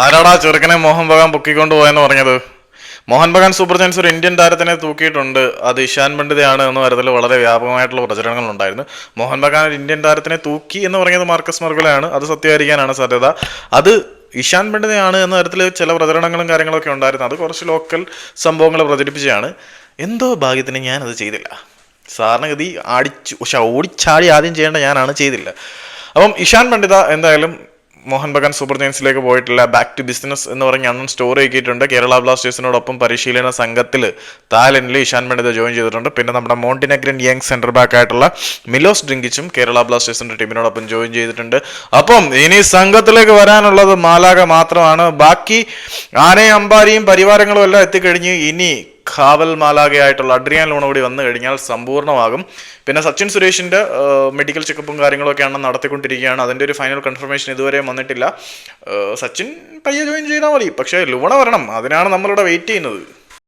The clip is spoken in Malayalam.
ആരാടാ ചെറുക്കനെ മോഹൻ ബഗാൻ പൊക്കിക്കൊണ്ട് പോയെന്ന് പറഞ്ഞത്? മോഹൻ ബഗാൻ സൂപ്പർ ജയൻസ് ഒരു ഇന്ത്യൻ താരത്തിനെ തൂക്കിയിട്ടുണ്ട്. അത് ഇഷാൻ പണ്ഡിതയാണ് എന്ന തരത്തിൽ വളരെ വ്യാപകമായിട്ടുള്ള പ്രചരണങ്ങൾ ഉണ്ടായിരുന്നു. മോഹൻ ബഗാൻ ഒരു ഇന്ത്യൻ താരത്തിനെ തൂക്കി എന്ന് പറഞ്ഞത് മാർക്കസ് മർഗുലയാണ്. അത് സത്യമായിരിക്കാനാണ് സാധ്യത. അത് ഇഷാൻ പണ്ഡിതയാണ് എന്ന തരത്തിൽ ചില പ്രചരണങ്ങളും കാര്യങ്ങളൊക്കെ ഉണ്ടായിരുന്നു. അത് കുറച്ച് ലോക്കൽ സംഭവങ്ങൾ പ്രചരിപ്പിച്ചതാണ്. എന്തോ ഭാഗ്യത്തിന് ഞാനത് ചെയ്തില്ല. സാധാരണഗതി അടിച്ചു പക്ഷെ ഓടിച്ചാടി ആദ്യം ചെയ്യേണ്ട ഞാനാണ് ചെയ്തില്ല. അപ്പം ഇഷാൻ പണ്ഡിത എന്തായാലും മോഹൻ ബഗാൻ സൂപ്പർ ജയൻസിലേക്ക് പോയിട്ടില്ല. ബാക്ക് ടു ബിസിനസ് എന്ന് പറഞ്ഞ് അന്നും സ്റ്റോറി ആക്കിയിട്ടുണ്ട്. കേരള ബ്ലാസ്റ്റേഴ്സിനോടൊപ്പം പരിശീലന സംഘത്തിൽ താലനിൽ ഇഷാൻ മെഡിത ജോയിൻ ചെയ്തിട്ടുണ്ട്. പിന്നെ നമ്മുടെ മോണ്ടിനഗ്രൻ യങ് സെന്റർ ബാക്ക് ആയിട്ടുള്ള മിലോസ് ഡ്രിങ്കിച്ചും കേരള ബ്ലാസ്റ്റേഴ്സിന്റെ ടീമിനോടൊപ്പം ജോയിൻ ചെയ്തിട്ടുണ്ട്. അപ്പം ഇനി സംഘത്തിലേക്ക് വരാനുള്ളത് മാലാക മാത്രമാണ്. ബാക്കി ആനയും അമ്പാരിയും പരിവാരങ്ങളും എല്ലാം എത്തിക്കഴിഞ്ഞ് ഇനി ഖാവൽ മാലാകയായിട്ടുള്ള അഡ്രിയാൻ ലോൺ കൂടി വന്നു കഴിഞ്ഞാൽ സമ്പൂർണമാകും പിന്നെ സച്ചിൻ സുരേഷിന്റെ മെഡിക്കൽ ചെക്കപ്പും കാര്യങ്ങളൊക്കെയാണ് നടത്തിക്കൊണ്ടിരിക്കുകയാണ്. അതിന്റെ ഒരു ഫൈനൽ കൺഫർമേഷൻ ഇതുവരെ വന്നിട്ടില്ല. സച്ചിൻ പയ്യെ ജോയിൻ ചെയ്താൽ മതി. പക്ഷേ ലൂണ വരണം. അതിനാണ് നമ്മളിവിടെ വെയിറ്റ് ചെയ്യുന്നത്.